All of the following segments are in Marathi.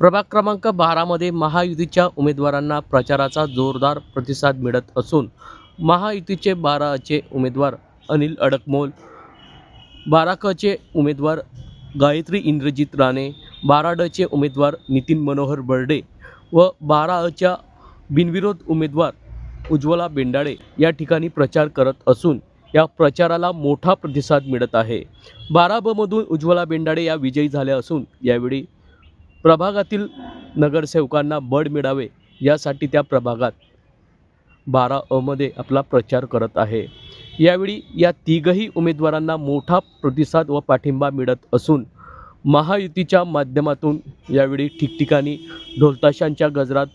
प्रभाग क्रमांक बारामध्ये महायुतीच्या उमेदवारांना प्रचाराचा जोरदार प्रतिसाद मिळत असून महायुतीचे बाराचे उमेदवार अनिल अडकमोल बारा कचे उमेदवार गायत्री इंद्रजित राणे बारा डचे उमेदवार नितीन मनोहर बर्डे व बारा अच्या बिनविरोध उमेदवार उज्ज्वला बेंडाळे या ठिकाणी प्रचार करत असून या प्रचाराला मोठा प्रतिसाद मिळत आहे. बारा बमधून उज्ज्वला बेंडाळे या विजयी झाल्या असून यावेळी प्रभागातील नगरसेवकांना बळ मिळावे यासाठी त्या प्रभागात बारा अमध्ये आपला प्रचार करत आहे. यावेळी या तिघही उमेदवारांना मोठा प्रतिसाद व पाठिंबा मिळत असून महायुतीच्या माध्यमातून यावेळी ठिकठिकाणी ढोलताशांच्या गजरात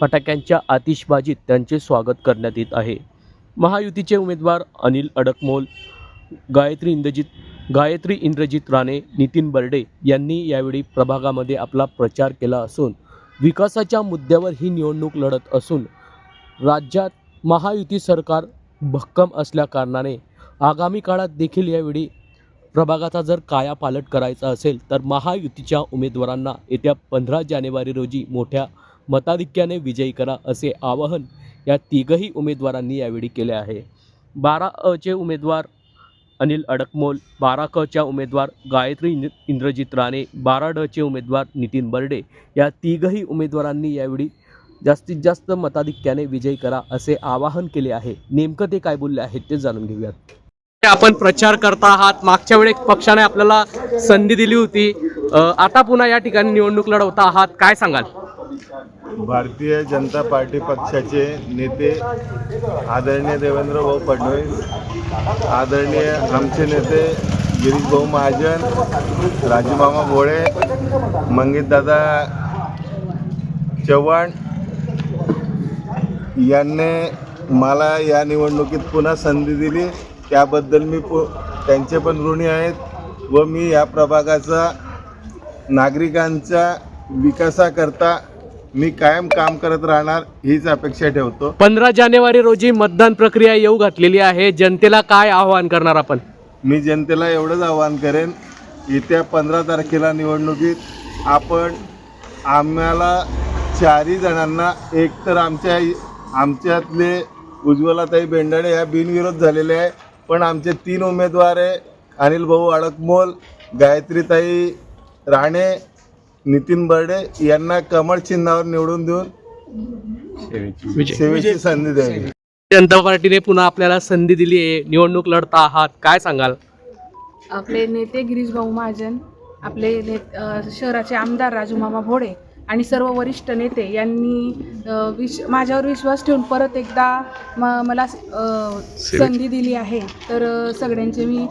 फटाक्यांच्या आतिषबाजीत त्यांचे स्वागत करण्यात येत आहे. महायुतीचे उमेदवार अनिल अडकमोल गायत्री इंद्रजित गायत्री इंद्रजित राणे नितीन बर्डे यांनी यावेळी प्रभागामध्ये आपला प्रचार केला असून विकासाच्या मुद्द्यावर ही निवडणूक लढत असून राज्यात महायुती सरकार भक्कम असल्याकारणाने आगामी काळात देखील यावेळी प्रभागाचा जर कायापालट करायचा असेल तर महायुतीच्या उमेदवारांना येत्या पंधरा जानेवारी रोजी मोठ्या मताधिक्याने विजयी करा असे आवाहन या तिघही उमेदवारांनी यावेळी केले आहे. बारा अचे उमेदवार अनिल अडकमोल बारा कच्या उमेदवार गायत्री इंद्रजित राणे बारा डचे उमेदवार नितीन बर्डे या तिघही उमेदवारांनी यावेळी जास्तीत जास्त मताधिक्याने विजयी करा असे आवाहन केले आहे. नेमकं ते काय बोलले आहेत ते जाणून घेऊयात. आपण प्रचार करता आहात. मागच्या वेळेस पक्षाने आपल्याला संधी दिली होती. आता पुन्हा या ठिकाणी निवडणूक लढवता आहात. काय सांगाल? भारतीय जनता पार्टी पक्षाचे नेते आदरणीय देवेंद्र भाऊ फडणवीस आदरणीय आमचे नेते गिरीश भाऊ महाजन राजूमामा भोळे मंगीतदादा चव्हाण यांनी मला या निवडणुकीत पुन्हा संधी दिली. त्याबद्दल मी पु त्यांचे पण ऋणी आहेत व मी या प्रभागाचा नागरिकांच्या विकासाकरता मी कायम काम करत राहणार हीच अपेक्षा ठेवतो. पंधरा जानेवारी रोजी मतदान प्रक्रिया येऊ घातलेली आहे. जनतेला काय आवाहन करणार आपण? मी जनतेला एवढंच आवाहन करेन येत्या पंधरा तारखेला निवडणुकीत आपण आम्हाला चारही जणांना एकतर आमच्या आमच्यातले उज्ज्वलाताई बेंडाळे ह्या बिनविरोध झालेले आहे पण आमचे तीन उमेदवार आहे अनिल भाऊ अडकमोल गायत्रीताई राणे नितीन बर्डे यांना कमळ चिन्हावर निवडून देऊन विजय. सेवेची संधी द्यावी. जनता पार्टीने पुन्हा आपल्याला संधी दिली आहे. निवडणूक लढता आहात. काय सांगाल? आपले नेते गिरीश भाऊ महाजन आपले ने शहराचे आमदार राजूमामा भोडे आणि सर्व वरिष्ठ नेते यांनी विश माझ्यावर विश्वास ठेवून परत एकदा म मला संधी दिली आहे. तर सगळ्यांचे मी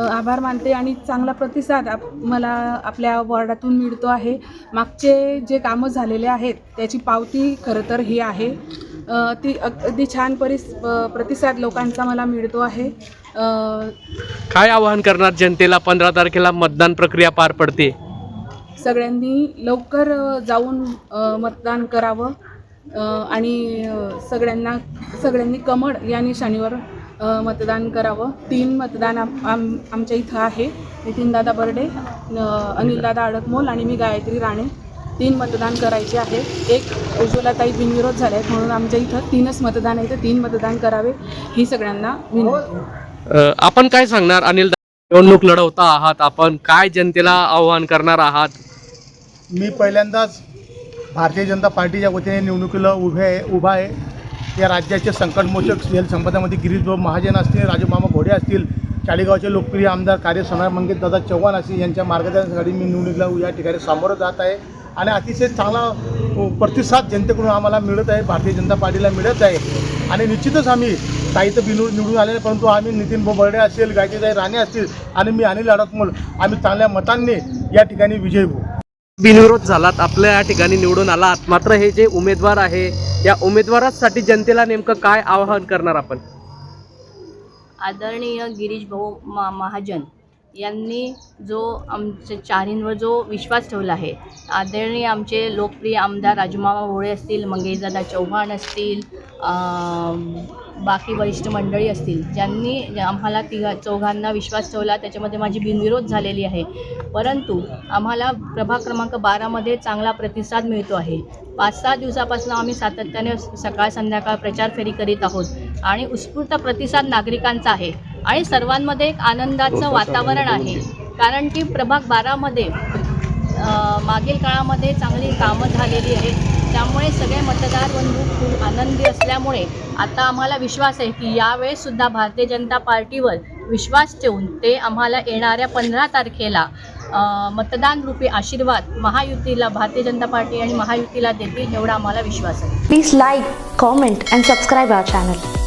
आभार मानते आणि चांगला प्रतिसाद आप मला आपल्या वॉर्डातून मिळतो आहे. मागचे जे कामं झालेले आहेत त्याची पावती खरं तर ही आहे. ती अगदी छान परिस प्रतिसाद लोकांचा मला मिळतो आहे. काय आवाहन करणार जनतेला? पंधरा तारखेला मतदान प्रक्रिया पार पडते. सगळ्यांनी लवकर जाऊन मतदान करावं आणि सगळ्यांना सगळ्यांनी कमळ या निशाणीवर मतदान करावं. तीन मतदान आम आम आमच्या इथं आहे. नितीनदादा बर्डे अनिलदादा अडकमोल आणि मी गायत्री राणे. तीन मतदान करायचे आहे. एक उज्ज्वलाताई बिनविरोध झाले आहेत म्हणून आमच्या इथं तीनच मतदान आहे. तर तीन मतदान करावे ही सगळ्यांना विनंती. आपण काय सांगणार? अनिल निवडणूक लढवता आहात. आपण काय जनतेला आवाहन करणार आहात? मी पहिल्यांदाच भारतीय जनता पार्टीच्या वतीने निवडणुकीला उभे आहे उभा आहे. या राज्याचे संकटमोचक जलसंपदामध्ये गिरीशभाऊ महाजन असतील राजूमामा घोडे असतील चाळीगावचे लोकप्रिय आमदार कार्यसमय मंगेश दादा चव्हाण असतील यांच्या मार्गदर्शनासाठी मी निवडणुकीला या ठिकाणी सामोरं जात आहे. आणि अतिशय चांगला प्रतिसाद जनतेकडून आम्हाला मिळत आहे भारतीय जनता पार्टीला मिळत आहे. आणि निश्चितच आम्ही काही तर बिनू निवडून आले नाही, परंतु आम्ही नितीन भाऊ बर्डे असेल गायत्रीताई राणे असतील आणि मी अनिल अडकमोल आम्ही चांगल्या मतांनी या ठिकाणी विजयी होऊ. बिनविरोध झालात आपल्या या ठिकाणी निवडून आलात. मात्र हे जे उमेदवार आहे या उमेदवारासाठी जनतेला नेमकं काय आवाहन करणार आपण? आदरणीय गिरीश भाऊ मा महाजन यांनी जो आमच्या चारींवर जो विश्वास ठेवला आहे आदरणीय आमचे लोकप्रिय आमदार राजूमामा भोळे असतील मंगेशदादा चव्हाण असतील अम, बाकी वरिष्ठ मंडळी असतील ज्यांनी आम्हाला तिघा चौघांना विश्वास ठेवला त्याच्यामध्ये माझी बिनविरोध झालेली आहे. परंतु आम्हाला प्रभाग क्रमांक बारामध्ये चांगला प्रतिसाद मिळतो आहे. पाच सहा दिवसापासून आम्ही सातत्याने सकाळ संध्याकाळ प्रचार फेरी करीत आहोत आणि उत्स्फूर्त प्रतिसाद नागरिकांचा आहे आणि सर्वांमध्ये एक आनंदाचं वातावरण आहे. कारण की प्रभाग बारामध्ये मागील काळामध्ये चांगली कामं झालेली आहेत. त्यामुळे सगळे मतदार बंधू खूप आनंदी असल्यामुळे आता आम्हाला विश्वास आहे की यावेळेससुद्धा भारतीय जनता पार्टीवर विश्वास ठेवून ते आम्हाला येणाऱ्या पंधरा तारखेला मतदान रूपी आशीर्वाद महायुतीला भारतीय जनता पार्टी आणि महायुतीला देतील एवढा आम्हाला विश्वास आहे. Please like comment and subscribe our channel